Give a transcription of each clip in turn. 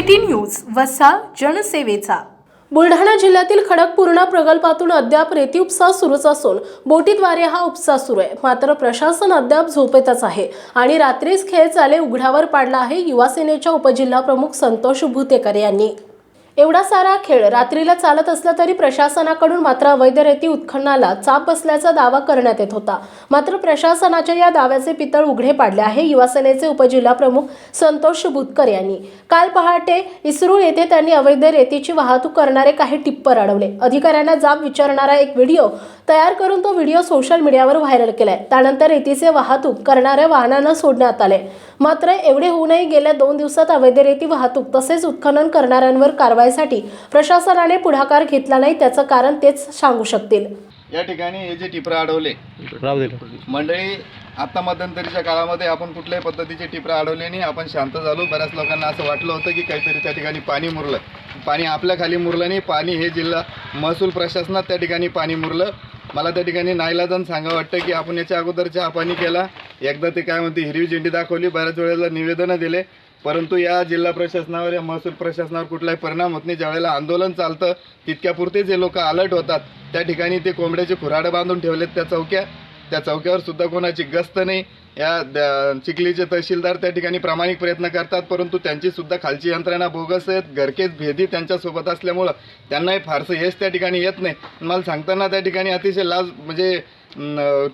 City news वसा जनसेवेचा. बुलढाणा जिल्ह्यातील खडकपूर्णा प्रकल्पातून अद्याप रेती उपसा सुरूच असून बोटीद्वारे हा उपसा सुरू आहे. मात्र प्रशासन अद्याप झोपेतच आहे आणि रात्रीच खेळ चाले उघड्यावर पाडला आहे. युवासेनेच्या उपजिल्हा प्रमुख संतोष भुतेकर यांनी. एवढा सारा खेळ रात्रीला चालत असला तरी प्रशासनाकडून मात्र अवैध रेती उत्खननाला चाप बसल्याचा दावा करण्यात येत होता. मात्र प्रशासनाच्या या दाव्याचे पितळ उघडे पाडले आहे युवासेनेचे उपजिल्हा प्रमुख संतोष भुतकर यांनी. काल पहाटे इस्रूळ येथे त्यांनी अवैध रेतीची वाहतूक करणारे काही टिप्पर अडवले. अधिकाऱ्यांना जाब विचारणारा एक व्हिडिओ तयार करून तो व्हिडिओ सोशल मीडियावर व्हायरल केलाय. त्यानंतर रेतीचे वाहतूक करणाऱ्या वाहनांना सोडण्यात आले. मात्र एवढे होऊनही गेल्या दोन दिवसात अवैध रेती वाहतूक तसेच उत्खनन करणाऱ्यांवर कारवाईसाठी प्रशासनाने पुढाकार घेतला नाही त्याचं कारण तेच सांगू शकतील. या ठिकाणी हे जे टिपरं अडवले मंडळी आता मध्यंतरीच्या काळामध्ये आपण कुठल्याही पद्धतीचे टिपरं अडवले नाही आपण शांत झालो. बऱ्याच लोकांना असं वाटलं होतं की काहीतरी त्या ठिकाणी पाणी मुरलं. पाणी आपल्या खाली मुरलं नाही पाणी हे जिल्हा महसूल प्रशासनात त्या ठिकाणी पाणी मुरलं. मला त्या ठिकाणी नाईलाजन सांगा वाटतं की आपण याच्या अगोदर चहा पाणी केला. एकदा ते काय म्हणते हिरवी झेंडी दाखवली बऱ्याच वेळेला निवेदनं दिले. परंतु या जिल्हा प्रशासनावर या महसूल प्रशासनावर कुठलाही परिणाम होत नाही. ज्यावेळेला आंदोलन चालतं तितक्यापुरते जे लोक अलर्ट होतात. त्या ठिकाणी ते कोंबड्याचे खुराडं बांधून ठेवलेत त्या चौक्या. त्या चौक्यावर सुद्धा कोणाची गस्त नाही. या द- चिखलीचे तहसीलदार त्या ठिकाणी प्रामाणिक प्रयत्न करतात परंतु त्यांची सुद्धा खालची यंत्रणा बोगस आहेत. घरकेच भेदी त्यांच्यासोबत असल्यामुळं त्यांनाही फारसं यश त्या ठिकाणी येत नाही. मला सांगताना त्या ठिकाणी अतिशय लाज म्हणजे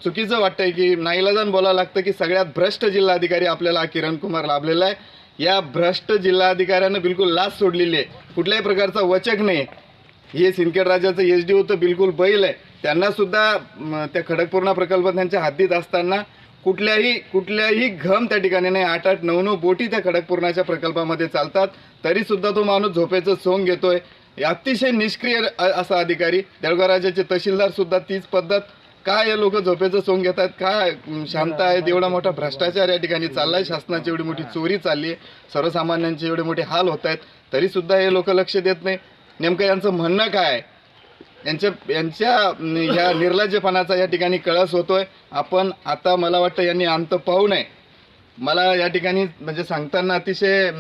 चुकीचं वाटतंय की नाईलाजान बोलावं लागतं की सगळ्यात भ्रष्ट जिल्हाधिकारी आपल्याला किरण कुमार लाभलेला आहे. या भ्रष्ट जिल्हाधिकाऱ्यानं बिलकुल लाच सोडलेली आहे. कुठल्याही प्रकारचा वचक नाही. हे सिंदखेड राजाचं एच डी तर बिलकुल बैल आहे. त्यांनासुद्धा त्या खडकपूर्णा प्रकल्प त्यांच्या हद्दीत असताना कुठल्याही कुठल्याही घम त्या ठिकाणी नाही. आठ आठ नऊ नऊ बोटी त्या खडकपूर्णाच्या प्रकल्पामध्ये चालतात. तरीसुद्धा तो माणूस झोपेचं सोंग घेतोय. अतिशय निष्क्रिय असा अधिकारी. देळगाव राजाचे तहसीलदारसुद्धा तीच पद्धत काय हे लोक झोपेचं सोंग घेतात? काय म, शांत आहेत? एवढा मोठा भ्रष्टाचार या ठिकाणी चाललाय शासनाची एवढी मोठी चोरी चालली आहे. सर्वसामान्यांचे एवढे मोठे हाल होत आहेत. तरी सुद्धा हे लोक लक्ष देत नाही. नेमकं यांचं म्हणणं काय आहे? यांच्या यांच्या ह्या निर्लज्जपणाचा या ठिकाणी कळस होतोय. आपण आता मला वाटतं यांनी अंत पाहू नये. मला या ठिकाणी म्हणजे सांगताना अतिशय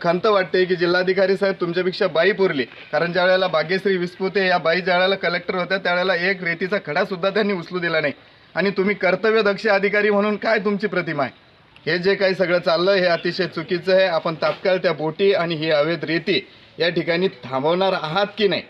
खंत वाटते की जिल्हाधिकारी साहेब तुमच्यापेक्षा बाई पुरली. कारण ज्या वेळेला भाग्यश्री विस्पुते या बाई ज्या वेळेला कलेक्टर होत्या त्यावेळेला एक रेतीचा खडासुद्धा त्यांनी उचलू दिला नाही. आणि तुम्ही कर्तव्यदक्ष अधिकारी म्हणून काय तुमची प्रतिमा आहे? हे जे काही सगळं चाललं हे अतिशय चुकीचं आहे. आपण तात्काळ त्या बोटी आणि ही अवैध रेती या ठिकाणी थांबवणार आहात की नाही?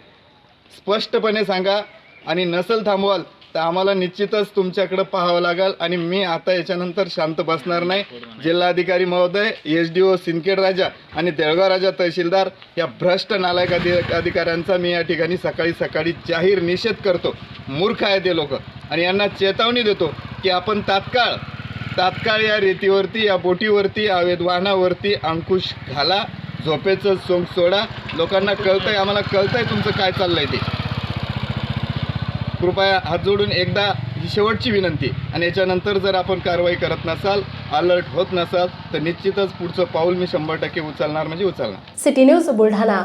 स्पष्टपणे सांगा. आणि नसल थांबवाल तर आम्हाला निश्चितच तुमच्याकडं पाहावं लागेल आणि मी आता याच्यानंतर शांत बसणार नाही. जिल्हाधिकारी महोदय S D O Sindkhed Raja आणि देळगाव राजा तहसीलदार या भ्रष्ट नालायक अधि अधिकाऱ्यांचा मी या ठिकाणी सकाळी सकाळी जाहीर निषेध करतो. मूर्ख आहे ते लोक. आणि यांना चेतावणी देतो की आपण तात्काळ तात्काळ या रेतीवरती या बोटीवरती या वाहनावरती अंकुश घाला झोपेचं सोंग सोडा. लोकांना कळतंय आम्हाला कळतंय तुमचं काय चाललंय ते. कृपया हात जोडून एकदा ही शेवटची विनंती. आणि याच्यानंतर जर आपण कारवाई करत नसाल अलर्ट होत नसाल तर निश्चितच पुढचं पाऊल मी शंभर टक्के उचलणार म्हणजे उचलणार. City news Buldhana.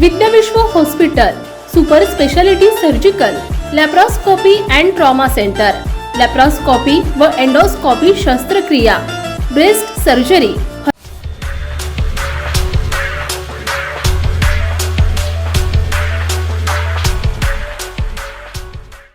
Vidyavishwa hospital super speciality surgical laparoscopy and trauma centre. Laparoscopy व एंडोस्कोपी शस्त्रक्रिया ब्रेस्ट सर्जरी